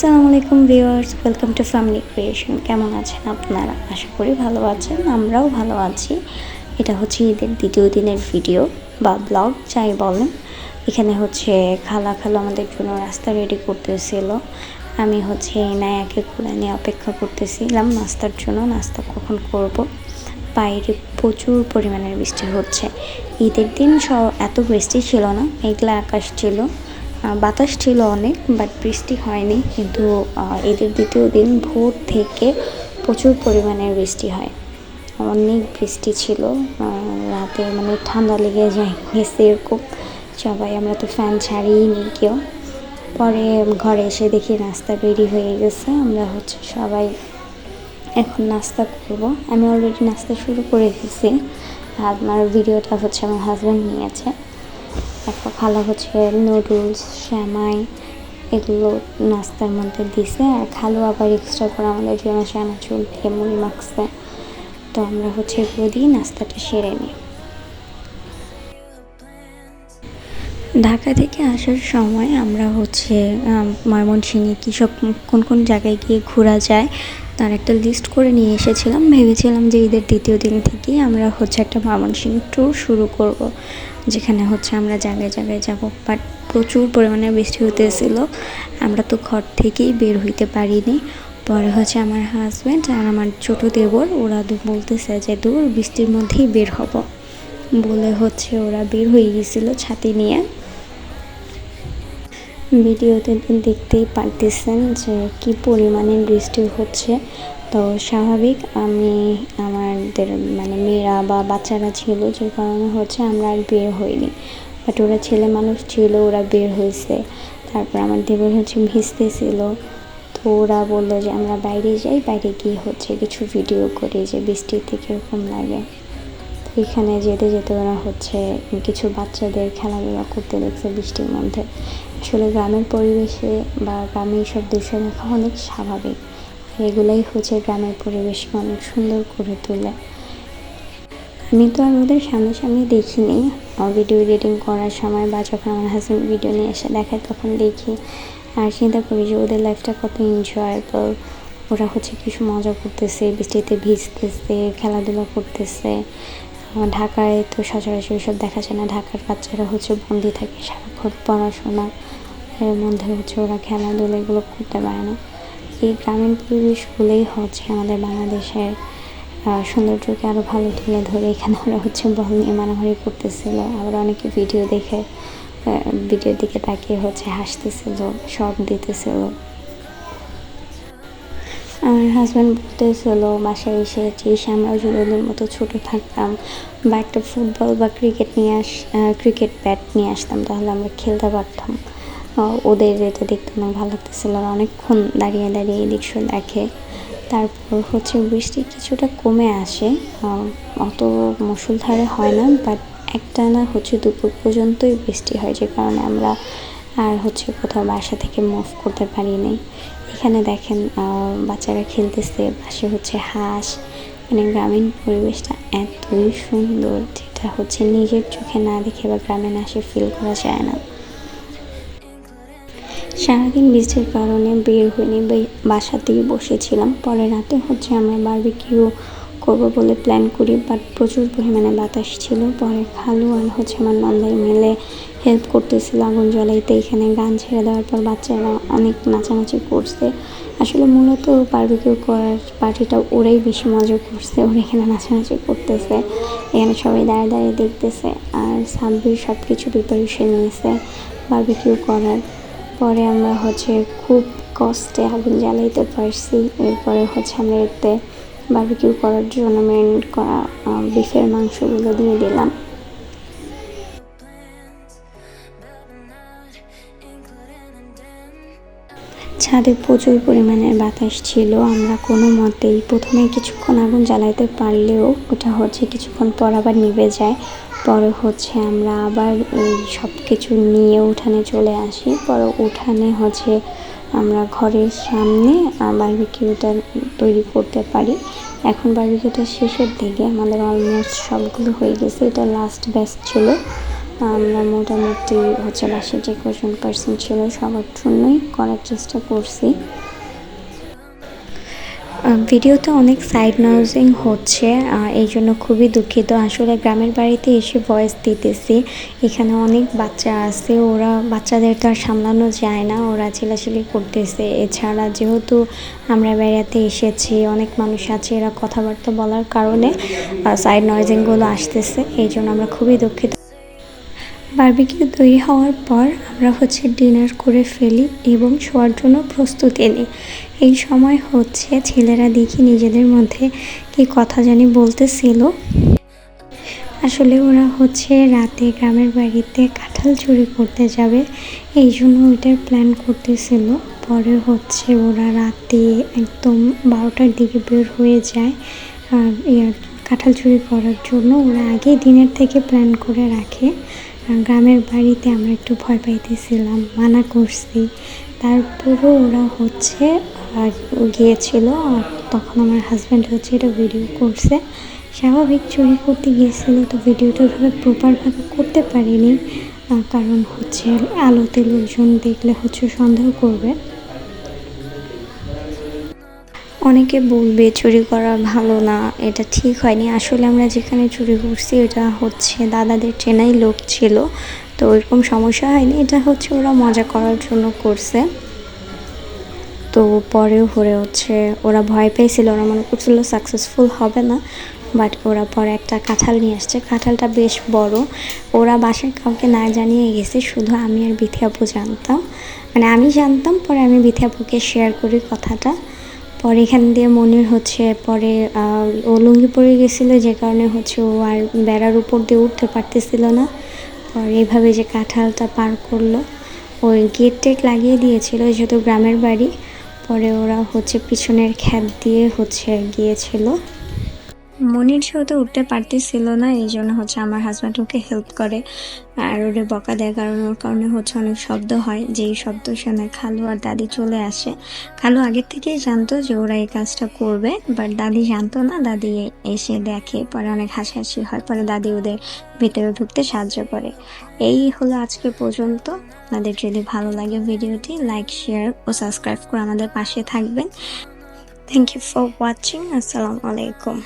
আসসালামু আলাইকুম viewers, welcome to family creation. কেমন আছেন আপনারা? আশা করি ভালো আছেন, আমরাও ভালো আছি। এটা হচ্ছে ঈদের দ্বিতীয় দিনের ভিডিও বা ব্লগ, যাই বলেন। এখানে হচ্ছে খালা খালো আমাদের জন্য রাস্তা রেডি করতেছিল। আমি হচ্ছে নায়াকে খুলে নিয়ে অপেক্ষা করতেছিলাম, নাস্তার জন্য নাস্তা কখন করব? বাইরে প্রচুর পরিমাণের বৃষ্টি হচ্ছে। ঈদের দিন সব এত বৃষ্টি ছিল না, মেঘলা আকাশ ছিল। বাতাস ছিল অনেক বাট বৃষ্টি হয়নি। কিন্তু ঈদের দ্বিতীয় দিন ভোর থেকে প্রচুর পরিমাণে বৃষ্টি হয়। অনেক বৃষ্টি ছিল রাতে মানে ঠান্ডা লেগে যায়। গেছে এরকম সবাই, আমরা তো ফ্যান ছাড়িই নি কেউ। পরে ঘরে এসে দেখি নাস্তা রেডি হয়ে গেছে। আমরা হচ্ছে সবাই এখন নাস্তা করব। আমি অলরেডি নাস্তা শুরু করে দিয়েছি আমার ভিডিওটা হচ্ছে আমার হাজব্যান্ড নিয়েছে। একটা খালা হচ্ছে নুডলস শ্যামাই এগুলো নাস্তার মধ্যে দিছে। আর খালো আবার এক্সট্রা করে আমাদের জন্য শ্যামাচুল দিয়ে মুড়ি মাখছে। তো আমরা হচ্ছে এগুলো দিয়ে নাস্তাটা সেরে নিই। ঢাকা থেকে আসার সময় আমরা হচ্ছে ময়মনসিংহে কী সব কোন কোন জায়গায় গিয়ে ঘোরা যায়, তার একটা লিস্ট করে নিয়ে এসেছিলাম। ভেবেছিলাম যে ঈদের দ্বিতীয় দিন থেকেই আমরা হচ্ছে একটা ময়মনসিংহ ট্যুর শুরু করব। যেখানে হচ্ছে আমরা জায়গায় জায়গায় যাব বাট প্রচুর পরিমাণে বৃষ্টি হতেছিল। আমরা তো ঘর থেকেই বের হইতে পারিনি। পরে হচ্ছে আমার হাজব্যান্ড আর আমার ছোটো দেবর, ওরা দু বলতেছে যে, দূর, বৃষ্টির মধ্যেই বের হব। বলে হচ্ছে ওরা বের হয়ে গেছিল ছাতি নিয়ে। ভিডিওতে দেখতেই পারতেছেন যে, কি পরিমাণে বৃষ্টি হচ্ছে। তো স্বাভাবিক, আমি আমাদের মানে মেয়েরা বা বাচ্চারা ছিল, যে কারণে হচ্ছে আমরা আর বের হইনি। বাট ওরা ছেলে মানুষ ছিল, ওরা বের হয়েছে তারপর আমার দেবর হচ্ছে ভিজতেছিল তো ওরা বলল যে, আমরা বাইরে যাই, বাইরে গিয়ে হচ্ছে কিছু ভিডিও করি যে বৃষ্টিতে কীরকম লাগে। এখানে যেতে যেতে ওরা হচ্ছে কিছু বাচ্চাদের খেলাধুলা করতে দেখছে বৃষ্টির মধ্যে। আসলে গ্রামের পরিবেশে বা গ্রামে এইসব দৃশ্য দেখা অনেক স্বাভাবিক। এগুলাই হচ্ছে গ্রামের পরিবেশকে অনেক সুন্দর করে তোলে। আমি তো আর ওদের সামনাসামনি দেখিনি। ভিডিও এডিটিং করার সময় বা যখন আমার হাজব্যান্ড ভিডিও নিয়ে এসে দেখায় তখন দেখি। আর চিন্তা করি যে ওদের লাইফটা কত এনজয়েবল ওরা হচ্ছে কিছু মজা করতেছে, বৃষ্টিতে ভিজতেছে, খেলাধুলা করতেছে। ঢাকায় তো সচরাচর এসব দেখা যায় না। ঢাকার বাচ্চারা হচ্ছে বন্দি থাকে সারাক্ষণ পড়াশোনা। এর মধ্যে হচ্ছে ওরা খেলাধুলা এগুলো করতে পারে না। এই গ্রামীণ পরিবেশগুলোই হচ্ছে আমাদের বাংলাদেশের সৌন্দর্যকে আরও ভালো তুলে ধরে। এখানে ওরা হচ্ছে বল নিয়ে মারামারি করতেছিল। আবার অনেকে ভিডিও দেখে ভিডিওর দিকে তাকিয়ে হচ্ছে হাসতেছিল সব দিতেছিল। আমার হাজব্যান্ড বলতেছিল, বাসায় এসে যে আমরাও যদি মতো ছোটো থাকতাম। বা একটা ফুটবল বা ক্রিকেট নিয়ে আস ক্রিকেট ব্যাট নিয়ে আসতাম, তাহলে আমরা খেলতে পারতাম। ওদের এটা দেখতে অনেক ভালো লাগতেছিল আর অনেকক্ষণ দাঁড়িয়ে দাঁড়িয়ে এই দৃশ্য দেখে। তারপর হচ্ছে বৃষ্টি কিছুটা কমে আসে। অত মুসুলধারে হয় না বাট একটা না হচ্ছে দুপুর পর্যন্তই বৃষ্টি হয়, যে কারণে আমরা আর হচ্ছে কোথাও বাসা থেকে মুভ করতে পারি পারিনি এখানে দেখেন বাচ্চারা খেলতেছে, পাশে হচ্ছে হাঁস। মানে গ্রামীণ পরিবেশটা এতই সুন্দর, যেটা হচ্ছে নিজের চোখে না দেখে বা গ্রামে না এসে ফিল করা যায় না। সারাদিন বৃষ্টির কারণে বের হইনি বাসাতেই বসেছিলাম। পরে রাতে হচ্ছে আমরা বারবিকিউ করব বলে প্ল্যান করি বাট প্রচুর পরিমাণে বাতাস ছিল। পরে খালু আর হচ্ছে আমার নন্দাই মিলে হেল্প করতেছিল আগুন জ্বালাইতে। এখানে গান ছেড়ে দেওয়ার পর বাচ্চারা অনেক নাচানাচি করছে। আসলে মূলত বারবিকিউ করার পার্টিটা ওরাই বেশি মজা করছে, ওরা এখানে নাচানাচি করতেছে। এখানে সবাই দাঁড়িয়ে দাঁড়িয়ে দেখতেছে, আর সাব্বির সব কিছু প্রিপারেশন নিয়েছে বারবিকিউ করার। পরে আমরা হচ্ছে খুব কষ্টে আগুন জ্বালাইতে পারছি। এরপরে হচ্ছে আমরা এতে বারবিকিউ করার জন্য মেরিনেট করা বিফের মাংসগুলো দিয়ে দিলাম। ছাদে প্রচুর পরিমাণের বাতাস ছিল। আমরা কোনো মতেই প্রথমে কিছুক্ষণ আগুন জ্বালাইতে পারলেও ওটা হচ্ছে কিছুক্ষণ পর আবার নিভে যায়। পরে হচ্ছে আমরা আবার এই সব কিছু নিয়ে উঠানে চলে আসি। পরে উঠানে হচ্ছে আমরা ঘরের সামনে বারবিকিউটা তৈরি করতে পারি। এখন বারবিকিউটা শেষের দিকে, আমাদের অলমোস্ট সবগুলো হয়ে গেছে। এটা লাস্ট ব্যাচ ছিল। আমরা মোটামুটি হচ্ছে বাসায় যে কজন পার্সন ছিল, সবার জন্যই করার চেষ্টা করছি। ভিডিওতে অনেক সাইড নাউজিং হচ্ছে এই জন্য খুবই দুঃখিত। আসলে গ্রামের বাড়িতে এসে ভয়েস দিতেছি। এখানে অনেক বাচ্চা আছে, ওরা বাচ্চাদের তো আর সামলানো যায় না, ওরা চিলাচিলি করতেছে। এছাড়া যেহেতু আমরা বেড়াতে এসেছি, অনেক মানুষ আছে, এরা কথাবার্তা বলার কারণে সাইড নয়েজিংগুলো আসতেছে, এই জন্য আমরা খুবই দুঃখিত। বারবিকিউ তৈরি হওয়ার পর আমরা হচ্ছে ডিনার করে ফেলি এবং শোয়ার জন্য প্রস্তুতি নিই। এই সময় হচ্ছে ছেলেরা দেখি নিজেদের মধ্যে কি কথা জানি বলতেছিল। আসলে ওরা হচ্ছে রাতে গ্রামের বাড়িতে কাঁঠাল চুরি করতে যাবে, এই জন্য ওইটার প্ল্যান করতেছিল। পরে হচ্ছে ওরা রাতে একদম বারোটার দিকে বের হয়ে যায় কাঁঠাল চুরি করার জন্য। ওরা আগেই দিনের থেকে প্ল্যান করে রাখে। গ্রামের বাড়িতে আমরা একটু ভয় পাইতেছিলাম, মানা করছি। তারপরও ওরা হচ্ছে গিয়েছিল, আর তখন আমার হাজব্যান্ড হচ্ছে এটা ভিডিও করছে। স্বাভাবিক চুরি করতে গিয়েছিল, তো ভিডিওটা ওইভাবে প্রপারভাবে করতে পারিনি। কারণ হচ্ছে আলোতে লোকজন দেখলে হচ্ছে সন্দেহ করবে। অনেকে বলবে চুরি করা ভালো না, এটা ঠিক হয়নি। আসলে আমরা যেখানে চুরি করছি, এটা হচ্ছে দাদাদের চেনাই লোক ছিল, তো ওইরকম সমস্যা হয়নি। এটা হচ্ছে ওরা মজা করার জন্য করছে। তো পরেও হরে হচ্ছে, ওরা ভয় পেয়েছিল, ওরা মনে করছিল সাকসেসফুল হবে না বাট ওরা পরে একটা কাঁঠাল নিয়ে আসছে। কাঁঠালটা বেশ বড়। ওরা বাসায় কাউকে না জানিয়ে গেছে, শুধু আমি আর বিথিয়াপু জানতাম। মানে আমি জানতাম, পরে আমি বিথিয়াপুকে শেয়ার করি কথাটা। পরে এখান দিয়ে মনির হচ্ছে পরে ও লুঙ্গি পরে গেছিল, যে কারণে হচ্ছে ও আর বেড়ার উপর দিয়ে উঠতে পারতেছিল না। পরে এইভাবে যে কাঁঠালটা পার করল ওই গেট টেট লাগিয়ে দিয়েছিল যেহেতু গ্রামের বাড়ি। পরে ওরা হচ্ছে পিছনের খ্যাত দিয়ে হচ্ছে গিয়েছিল। মনির যেহেতু উঠতে পারতেছিল না, এই জন্য হচ্ছে আমার হাজব্যান্ড ওকে হেল্প করে। আর ওরে বকা দেয় কারণ, ওর কারণে হচ্ছে অনেক শব্দ হয়, যেই শব্দ শোনে খালু আর দাদি চলে আসে। খালু আগের থেকেই জানতো যে ওরা এই কাজটা করবে বাট দাদি জানতো না, দাদি এসে দেখে, পরে অনেক হাসাহাসি হয়, পরে দাদি ওদের ভিতরে ঢুকতে সাহায্য করে। এই হলো আজকে পর্যন্ত। আপনাদের যদি ভালো লাগে ভিডিওটি লাইক শেয়ার ও সাবস্ক্রাইব করে আমাদের পাশে থাকবেন। থ্যাংক ইউ ফর ওয়াচিং আসসালামু আলাইকুম।